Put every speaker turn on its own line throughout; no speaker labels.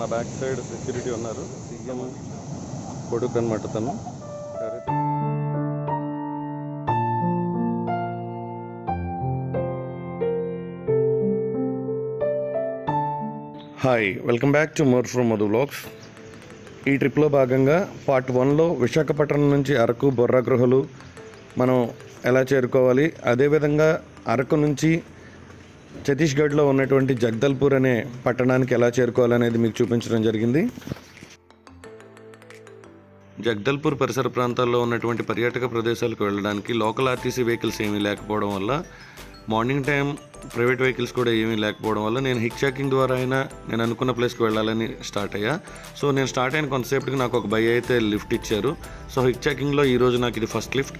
నా back side security ఉన్నారు. CM కొడుకు అనమాట తను. Hi welcome back to more from Madhu blogs ఈ ట్రిప్లో భాగంగా పార్ట్ వన్లో విశాఖపట్నం నుంచి అరకు బొర్రా గృహలు మనం ఎలా చేరుకోవాలి? అదేవిధంగా అరకు నుంచి ఛత్తీస్గఢ్లో ఉన్నటువంటి జగదల్పూర్ అనే పట్టణానికి ఎలా చేరుకోవాలనేది మీకు చూపించడం జరిగింది. జగదల్పూర్ పరిసర ప్రాంతాల్లో ఉన్నటువంటి పర్యాటక ప్రదేశాలకు వెళ్ళడానికి లోకల్ ఆర్టీసీ వెహికల్స్ ఏమీ లేకపోవడం వల్ల మార్నింగ్ టైం ప్రైవేట్ వెహికల్స్ కూడా ఏమీ లేకపోవడం వల్ల నేను హిక్ చాకింగ్ ద్వారా అయినా నేను అనుకున్న ప్లేస్కి వెళ్ళాలని స్టార్ట్ అయ్యా. సో నేను స్టార్ట్ అయిన కొంతసేపటికి నాకు ఒక బై అయితే లిఫ్ట్ ఇచ్చారు. సో హిక్ చాకింగ్లో ఈరోజు నాకు ఇది ఫస్ట్ లిఫ్ట్.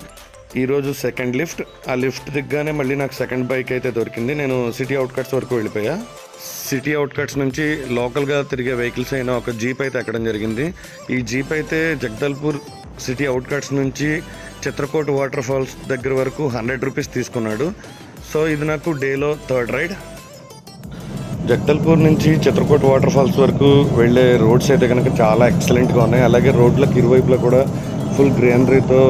ఈరోజు సెకండ్ లిఫ్ట్ ఆ లిఫ్ట్ దిగ్గానే మళ్ళీ నాకు సెకండ్ బైక్ అయితే దొరికింది. నేను సిటీ అవుట్కట్స్ వరకు వెళ్ళిపోయా. సిటీ అవుట్కట్స్ నుంచి లోకల్గా తిరిగే వెహికల్స్ అయిన ఒక జీప్ అయితే ఎక్కడం జరిగింది. ఈ జీప్ అయితే జగదల్పూర్ సిటీ అవుట్కట్స్ నుంచి చిత్రకోట్ వాటర్ ఫాల్స్ దగ్గర వరకు హండ్రెడ్ రూపీస్ తీసుకున్నాడు. సో ఇది నాకు డేలో థర్డ్ రైడ్ జగదల్పూర్ నుంచి చిత్రకోట్ వాటర్ ఫాల్స్ వరకు వెళ్ళే రోడ్స్ అయితే కనుక చాలా ఎక్సలెంట్గా ఉన్నాయి. అలాగే రోడ్లకు ఇరువైపులా కూడా ఫుల్ గ్రీనరీతో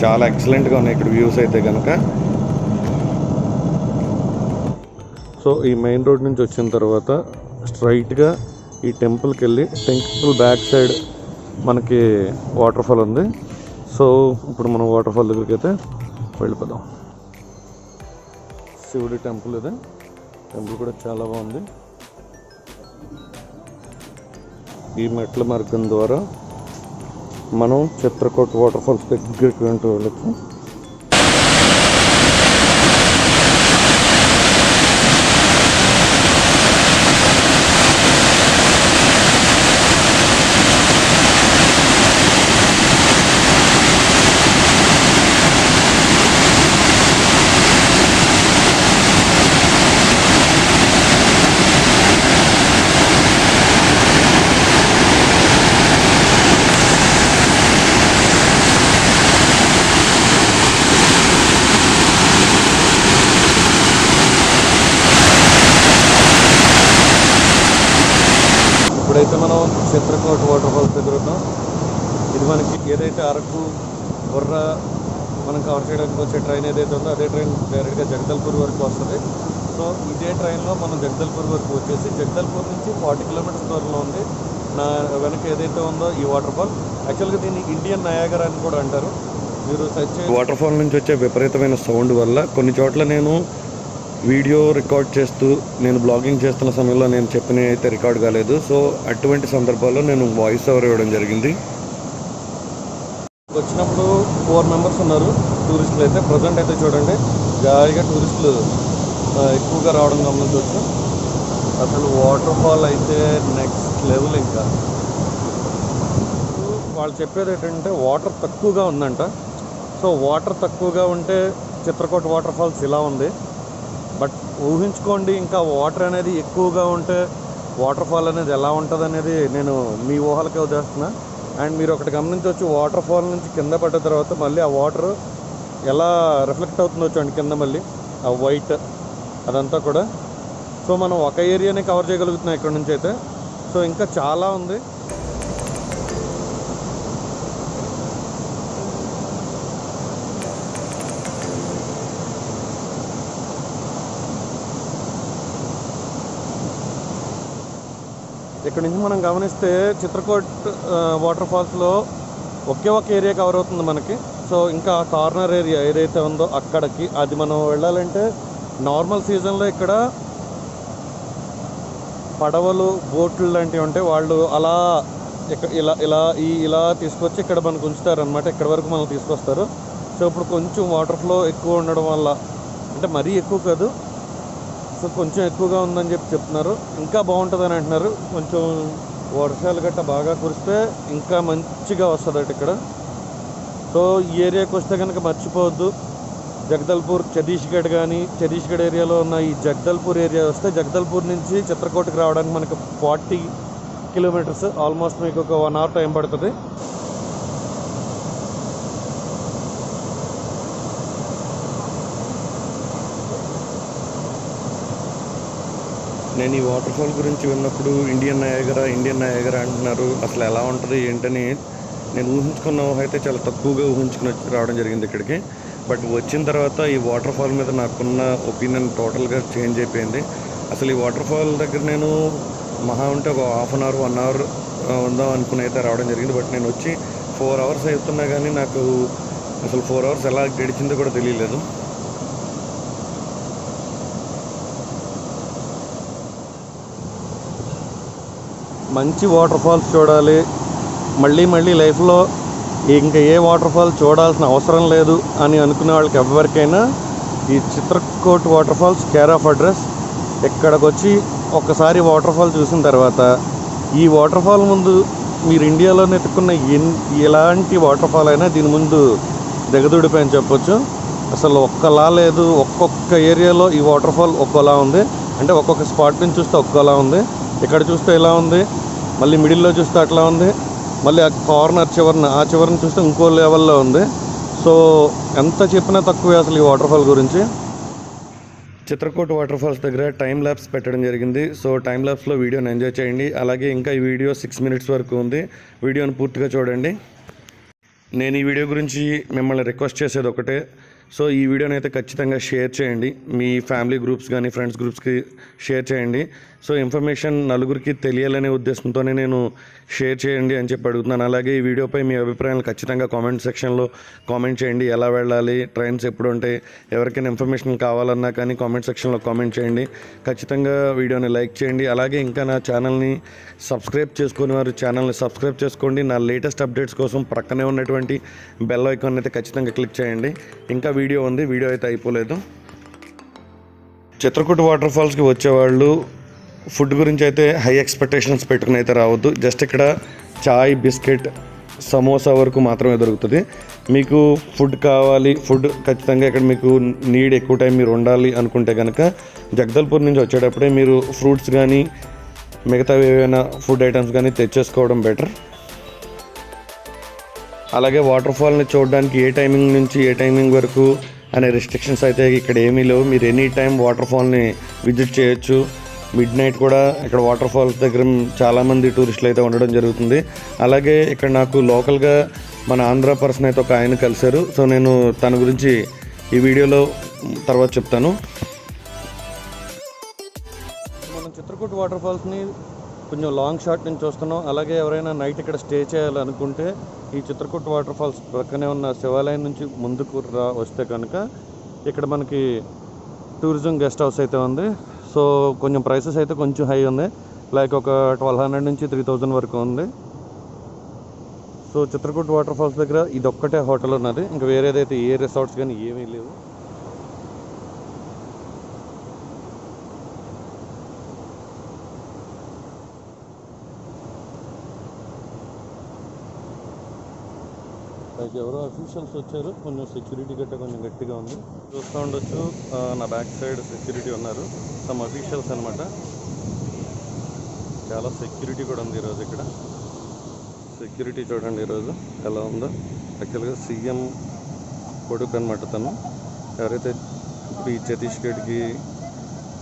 చాలా ఎక్సలెంట్గా ఉన్నాయి ఇక్కడ వ్యూస్ అయితే కనుక సో ఈ మెయిన్ రోడ్ నుంచి వచ్చిన తర్వాత స్ట్రైట్గా ఈ టెంపుల్కి వెళ్ళి టెంపుల్ బ్యాక్ సైడ్ మనకి వాటర్ ఫాల్ ఉంది. సో ఇప్పుడు మనం వాటర్ ఫాల్ దగ్గరికి అయితే వెళ్ళిపోదాం. శివుడి టెంపుల్ ఇది. టెంపుల్ కూడా చాలా బాగుంది. ఈ మెట్ల మార్గం ద్వారా మనం చిత్రకోట్ వాటర్ ఫాల్స్ దగ్గరికి వెంటూ వెళ్ళచ్చు ఇప్పుడైతే మనం చిత్రకోట వాటర్ ఫాల్స్ దగ్గర ఉన్నాం. ఇది మనకి ఏదైతే అరకు బుర్ర మనం కవర్ చేయడానికి వచ్చే ట్రైన్ ఏదైతే ఉందో అదే ట్రైన్ డైరెక్ట్గా జగదల్పూర్ వరకు వస్తుంది. సో ఇదే ట్రైన్లో మనం జగదల్పూర్ వరకు వచ్చేసి జగదల్పూర్ నుంచి ఫార్టీ కిలోమీటర్స్ దూరంలో ఉంది. నా వెనక ఏదైతే ఉందో ఈ వాటర్ ఫాల్ యాక్చువల్గా దీన్ని ఇండియన్ నయాగర్ అని కూడా అంటారు. మీరు సెర్చ్ వాటర్ ఫాల్ నుంచి వచ్చే విపరీతమైన సౌండ్ వల్ల కొన్ని చోట్ల నేను వీడియో రికార్డ్ చేస్తూ నేను బ్లాగింగ్ చేస్తున్న సమయంలో నేను చెప్పిన అయితే రికార్డ్ కాలేదు. సో అటువంటి సందర్భాల్లో నేను వాయిస్ ఓవర్ ఇవ్వడం జరిగింది. వచ్చినప్పుడు ఫోర్ మెంబర్స్ ఉన్నారు. టూరిస్టులు అయితే ప్రజెంట్ అయితే చూడండి. జాయిగా టూరిస్టులు ఎక్కువగా రావడం గమనించవచ్చు. అసలు వాటర్ ఫాల్ అయితే నెక్స్ట్ లెవెల్ ఇంకా. వాళ్ళు చెప్పేది ఏంటంటే వాటర్ తక్కువగా ఉందంట. సో వాటర్ తక్కువగా ఉంటే చిత్రకోట వాటర్ ఫాల్స్ ఇలా ఉంది. ఊహించుకోండి ఇంకా వాటర్ అనేది ఎక్కువగా ఉంటే వాటర్ ఫాల్ అనేది ఎలా ఉంటుంది అనేది నేను మీ ఊహలకే వదిలేస్తున్నా. అండ్ మీరు ఒకటి గమనించవచ్చు వాటర్ ఫాల్ నుంచి కింద పడ్డ తర్వాత మళ్ళీ ఆ వాటర్ ఎలా రిఫ్లెక్ట్ అవుతుందో చూడండి కింద మళ్ళీ ఆ వైట్ అదంతా కూడా. సో మనం ఒక ఏరియానే కవర్ చేయగలుగుతున్నాం ఇక్కడ నుంచి అయితే. సో ఇంకా చాలా ఉంది. ఇక్కడ నుంచి మనం గమనిస్తే చిత్రకోట్ వాటర్ ఫాల్స్లో ఒకే ఒక ఏరియా కవర్ అవుతుంది మనకి. సో ఇంకా కార్నర్ ఏరియా ఏదైతే ఉందో అక్కడికి అది మనం వెళ్ళాలంటే నార్మల్ సీజన్లో ఇక్కడ పడవలు బోట్లు లాంటివి ఉంటాయి వాళ్ళు అలా ఇలా ఇలా ఈ ఇలా తీసుకొచ్చి ఇక్కడ మనకు ఉంచుతారనమాట ఇక్కడ వరకు మనం తీసుకొస్తారు. సో ఇప్పుడు కొంచెం వాటర్ ఫ్లో ఎక్కువ ఉండడం వల్ల అంటే మరీ ఎక్కువ కాదు సో కొంచెం ఎక్కువగా ఉందని చెప్పి చెప్తున్నారు. ఇంకా బాగుంటుందని అంటున్నారు. కొంచెం వర్షాలు గట్ట బాగా కురిస్తే ఇంకా మంచిగా వస్తుందట ఇక్కడ. సో ఈ ఏరియాకి వస్తే కనుక మర్చిపోవద్దు. జగదల్పూర్ ఛత్తీస్గఢ్ కానీ ఛత్తీస్గఢ్ ఏరియాలో ఉన్న ఈ జగదల్పూర్ ఏరియా వస్తే జగదల్పూర్ నుంచి చిత్రకోటకి రావడానికి మనకు ఫార్టీ కిలోమీటర్స్ ఆల్మోస్ట్ మీకు ఒక వన్ అవర్ టైం పడుతుంది. నేను ఈ వాటర్ ఫాల్ గురించి విన్నప్పుడు ఇండియన్ నయాగరా ఇండియన్ నయాగరా అంటున్నారు. అసలు ఎలా ఉంటుంది ఏంటని నేను ఊహించుకున్న అయితే చాలా తక్కువగా ఊహించుకుని వచ్చి రావడం జరిగింది ఇక్కడికి. బట్ వచ్చిన తర్వాత ఈ వాటర్ ఫాల్ మీద నాకున్న ఒపీనియన్ టోటల్గా చేంజ్ అయిపోయింది. అసలు ఈ వాటర్ ఫాల్ దగ్గర నేను మహా ఉంటే ఒక half an hour one hour ఉందాం అనుకుని అయితే రావడం జరిగింది. బట్ నేను వచ్చి ఫోర్ అవర్స్ అవుతున్నా కానీ నాకు అసలు ఫోర్ అవర్స్ ఎలా గడిచిందో కూడా తెలియలేదు. మంచి వాటర్ ఫాల్స్ చూడాలి. మళ్ళీ మళ్ళీ లైఫ్లో ఇంకా ఏ వాటర్ ఫాల్ చూడాల్సిన అవసరం లేదు అని అనుకునే వాళ్ళకి ఎవరికైనా ఈ Chitrakote water falls care of address ఇక్కడికి వచ్చి ఒకసారి వాటర్ ఫాల్ చూసిన తర్వాత ఈ వాటర్ ఫాల్ ముందు మీరు ఇండియాలో వెతుక్కున్న ఎలాంటి వాటర్ ఫాల్ అయినా దీని ముందు దిగదుడిపై అని చెప్పొచ్చు. అసలు ఒక్కలా లేదు. ఒక్కొక్క ఏరియాలో ఈ వాటర్ ఫాల్ ఒక్కోలా ఉంది. అంటే ఒక్కొక్క స్పాట్ నుంచి చూస్తే ఒక్కోలా ఉంది. ఇక్కడ చూస్తే ఇలా ఉంది. మళ్ళీ మిడిల్లో చూస్తే అట్లా ఉంది. మళ్ళీ ఆ కార్నర్ చివరిన ఆ చివరిని చూస్తే ఇంకో లెవెల్లో ఉంది. సో ఎంత చెప్పినా తక్కువే అసలు ఈ వాటర్ఫాల్ గురించి. చిత్రకూట్ వాటర్ ఫాల్స్ దగ్గర టైం ల్యాబ్స్ పెట్టడం జరిగింది. సో టైం ల్యాబ్స్లో వీడియోని ఎంజాయ్ చేయండి. అలాగే ఇంకా ఈ వీడియో సిక్స్ మినిట్స్ వరకు ఉంది. వీడియోని పూర్తిగా చూడండి. నేను ఈ వీడియో గురించి మిమ్మల్ని రిక్వెస్ట్ చేసేది ఒకటే. సో ఈ వీడియోని అయితే ఖచ్చితంగా షేర్ చేయండి. మీ ఫ్యామిలీ గ్రూప్స్ కానీ ఫ్రెండ్స్ గ్రూప్స్కి షేర్ చేయండి. సో ఇన్ఫర్మేషన్ నలుగురికి తెలియాలనే ఉద్దేశంతోనే నేను షేర్ చేయండి అని చెప్పి అడుగుతున్నాను. అలాగే ఈ వీడియోపై మీ అభిప్రాయాలు ఖచ్చితంగా కామెంట్ సెక్షన్లో కామెంట్ చేయండి. ఎలా వెళ్ళాలి ట్రైన్స్ ఎప్పుడు ఉంటాయి ఎవరికైనా ఇన్ఫర్మేషన్ కావాలన్నా కానీ కామెంట్ సెక్షన్లో కామెంట్ చేయండి. ఖచ్చితంగా వీడియోని లైక్ చేయండి. అలాగే ఇంకా నా ఛానల్ని సబ్స్క్రైబ్ చేసుకుని వారు ఛానల్ని సబ్స్క్రైబ్ చేసుకోండి. నా లేటెస్ట్ అప్డేట్స్ కోసం ప్రక్కనే ఉన్నటువంటి బెల్ ఐకాన్ అయితే ఖచ్చితంగా క్లిక్ చేయండి. ఇంకా వీడియో ఉంది వీడియో అయితే అయిపోలేదు. చిత్రకూట వాటర్ ఫాల్స్కి వచ్చేవాళ్ళు ఫుడ్ గురించి అయితే హై ఎక్స్పెక్టేషన్స్ పెట్టుకుని అయితే రావద్దు. జస్ట్ ఇక్కడ చాయ్ బిస్కెట్ సమోసా వరకు మాత్రమే దొరుకుతుంది. మీకు ఫుడ్ కావాలి ఫుడ్ ఖచ్చితంగా ఇక్కడ మీకు నీడ్ ఎక్కువ టైం మీరు ఉండాలి అనుకుంటే కనుక జగదల్పూర్ నుంచి వచ్చేటప్పుడే మీరు ఫ్రూట్స్ కానీ మిగతా ఏవైనా ఫుడ్ ఐటమ్స్ కానీ తెచ్చేసుకోవడం బెటర్. అలాగే వాటర్ ఫాల్ని చూడడానికి ఏ టైమింగ్ నుంచి ఏ టైమింగ్ వరకు అనే రిస్ట్రిక్షన్స్ అయితే ఇక్కడ ఏమీ లేవు. మీరు ఎనీ టైం వాటర్ ఫాల్ని విజిట్ చేయొచ్చు. మిడ్ నైట్ కూడా ఇక్కడ వాటర్ ఫాల్స్ దగ్గర చాలామంది టూరిస్టులు అయితే ఉండడం జరుగుతుంది. అలాగే ఇక్కడ నాకు లోకల్గా మన ఆంధ్ర పర్సన్ అయితే ఒక ఆయన కలిశారు. సో నేను తన గురించి ఈ వీడియోలో తర్వాత చెప్తాను. మనం చిత్రకూట వాటర్ ఫాల్స్ని కొంచెం లాంగ్ షాట్ నుంచి చూస్తున్నాం. అలాగే ఎవరైనా నైట్ ఇక్కడ స్టే చేయాలనుకుంటే ఈ చిత్రకూట వాటర్ ఫాల్స్ పక్కనే ఉన్న శివాలయం నుంచి ముందుకు రా వస్తే కనుక ఇక్కడ మనకి టూరిజం గెస్ట్ హౌస్ అయితే ఉంది. సో కొంచెం ప్రైసెస్ అయితే కొంచెం హై ఉంది. లైక్ ఒక ట్వెల్వ్ హండ్రెడ్ నుంచి త్రీ థౌజండ్ వరకు ఉంది. సో చిత్రకూట వాటర్ ఫాల్స్ దగ్గర ఇది ఒక్కటే హోటల్ ఉన్నది. ఇంకా వేరేదైతే ఏ రిసార్ట్స్ కానీ ఏమీ లేవు. లైక్ ఎవరో అఫీషియల్స్ వచ్చారు. కొంచెం సెక్యూరిటీ గట్ట కొంచెం గట్టిగా ఉంది. చూస్తూ ఉండొచ్చు. నా బ్యాక్ సైడ్ సెక్యూరిటీ ఉన్నారు. సమ్ అఫీషియల్స్ అనమాట చాలా సెక్యూరిటీ కూడా ఉంది ఈరోజు ఇక్కడ. సెక్యూరిటీ చూడండి ఈరోజు ఎలా ఉందో. యాక్చువల్గా సీఎం కొడుకు అనమాట తను. ఎవరైతే ఇప్పుడు ఈ ఛత్తీస్గఢ్కి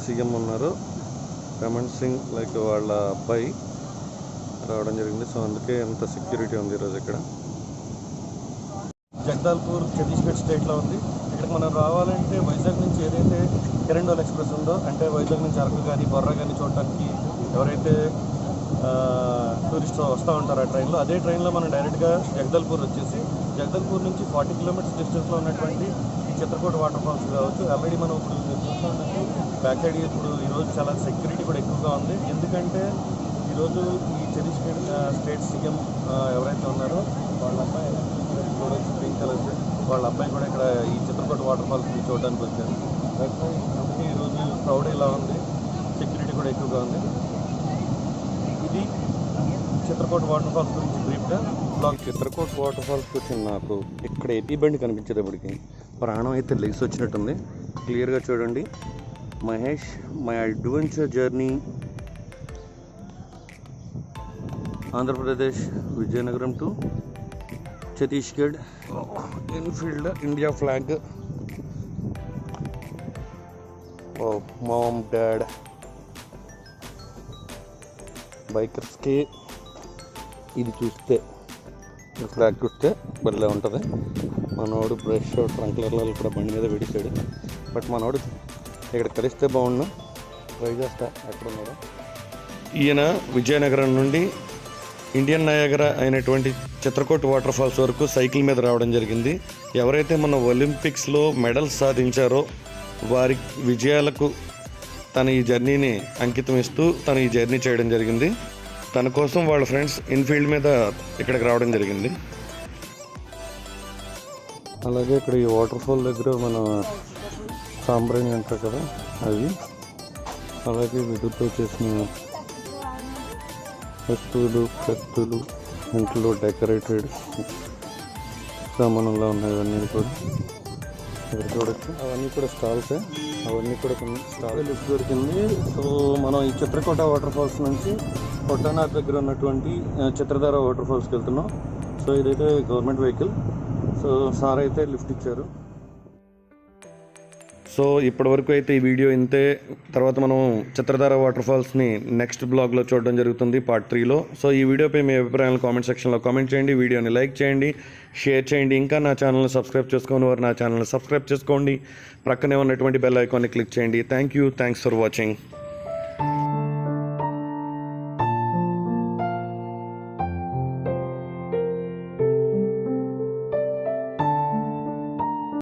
సీఎం ఉన్నారో రమణ్ సింగ్ లైక్ వాళ్ళ అబ్బాయి రావడం జరిగింది. సో అందుకే ఎంత సెక్యూరిటీ ఉంది ఈరోజు ఇక్కడ. జగదాల్పూర్ ఛత్తీస్గఢ్ స్టేట్లో ఉంది. ఇక్కడికి మనం రావాలంటే వైజాగ్ నుంచి ఏదైతే కిరండోల్ ఎక్స్ప్రెస్ ఉందో అంటే వైజాగ్ నుంచి అరకు కానీ బొర్ర కానీ చూడటానికి ఎవరైతే టూరిస్ట్ వస్తూ ఉంటారు ఆ ట్రైన్లో అదే ట్రైన్లో మనం డైరెక్ట్గా జగదల్పూర్ వచ్చేసి జగదల్పూర్ నుంచి ఫార్టీ కిలోమీటర్స్ డిస్టెన్స్లో ఉన్నటువంటి ఈ చిత్రకూట వాటర్ ఫాల్స్ కావచ్చు. ఆల్రెడీ మనం ఇప్పుడు మీరు చూస్తూ ఉన్నట్టు బ్యాక్ సైడ్ ఇప్పుడు ఈరోజు చాలా సెక్యూరిటీ కూడా ఎక్కువగా ఉంది. ఎందుకంటే ఈరోజు ఈ ఛత్తీస్గఢ్ స్టేట్ సీఎం ఎవరైతే ఉన్నారో వాళ్ళ అమ్మాయి చూడొచ్చు గ్రీన్ కలర్ వాళ్ళ అబ్బాయి కూడా ఇక్కడ ఈ చిత్రకూట వాటర్ ఫాల్స్ చూడడానికి వచ్చారు. కంపెనీ అందుకే ఈరోజు క్రౌడ్ ఇలా ఉంది? సెక్యూరిటీ కూడా ఎక్కువగా ఉంది. ఇది చిత్రకోట వాటర్ ఫాల్స్ గురించి బ్రీఫ్గా బ్లాగ్ వాటర్ ఫాల్స్ వచ్చింది నాకు ఇక్కడ ఎపి బండి కనిపించేటప్పటికి ప్రాణం అయితే లెగ్స్ వచ్చినట్టుంది. క్లియర్గా చూడండి. Mahesh my adventure journey Andhra Pradesh Vizianagaram to Chhattisgarh Enfield India flag oh mom dad
బైకర్స్కి ఇది చూస్తే ఈ ఫ్లాగ్ చూస్తే భలే ఉంటుంది. మనోడు బ్రష్ ట్రంక్లర్లో కూడా బండి మీద విడిచాడు బట్ మనోడు ఇక్కడ కలిస్తే బాగుండు. ట్రై చేస్తా ఎక్కడ ఉన్నాడు?
ఈయన విజయనగరం నుండి ఇండియన్ నయాగర అయినటువంటి చిత్రకోట్ వాటర్ ఫాల్స్ వరకు సైకిల్ మీద రావడం జరిగింది. ఎవరైతే మన ఒలింపిక్స్లో మెడల్స్ సాధించారో వారి విజయాలకు తన ఈ జర్నీని అంకితం ఇస్తూ తను ఈ జర్నీ చేయడం జరిగింది. తన కోసం వాళ్ళ ఫ్రెండ్స్ ఇన్ఫీల్డ్ మీద ఇక్కడికి రావడం జరిగింది.
అలాగే ఇక్కడ ఈ వాటర్ ఫాల్ దగ్గర మన సాంబ్రాణి అంటారు కదా అవి. అలాగే విద్యుత్తో చేసిన వస్తువులు కత్తులు ఇంట్లో డెకరేటెడ్ సామానుల్లో ఉన్నాయి ఇవన్నీ కూడా. ఇక్కడ చూడొచ్చు. అవన్నీ కూడా స్టాల్సే అవన్నీ కూడా కొన్ని స్టాల్ లిఫ్ట్ దొరికింది. సో మనం ఈ చిత్రకోట వాటర్ ఫాల్స్ నుంచి కొట్టనాథ్ దగ్గర ఉన్నటువంటి చిత్రధార వాటర్ ఫాల్స్కి వెళ్తున్నాం. సో ఇదైతే గవర్నమెంట్ వెహికల్. సో సార్ అయితే లిఫ్ట్ ఇచ్చారు.
సో ఇప్పటివరకు అయితే ఈ వీడియో ఇంతే. తర్వాత మనం చిత్రధార వాటర్ ఫాల్స్ని నెక్స్ట్ బ్లాగ్లో చూడడం జరుగుతుంది పార్ట్ త్రీలో సో ఈ వీడియోపై మీ అభిప్రాయాలు కామెంట్ సెక్షన్లో కామెంట్ చేయండి వీడియోని లైక్ చేయండి షేర్ చేయండి. ఇంకా నా ఛానల్ని సబ్స్క్రైబ్ చేసుకుని వారు నా ఛానల్ని సబ్స్క్రైబ్ చేసుకోండి. ప్రక్కనే ఉన్నటువంటి బెల్ ఐకాన్ని క్లిక్ చేయండి. Thank you thanks for watching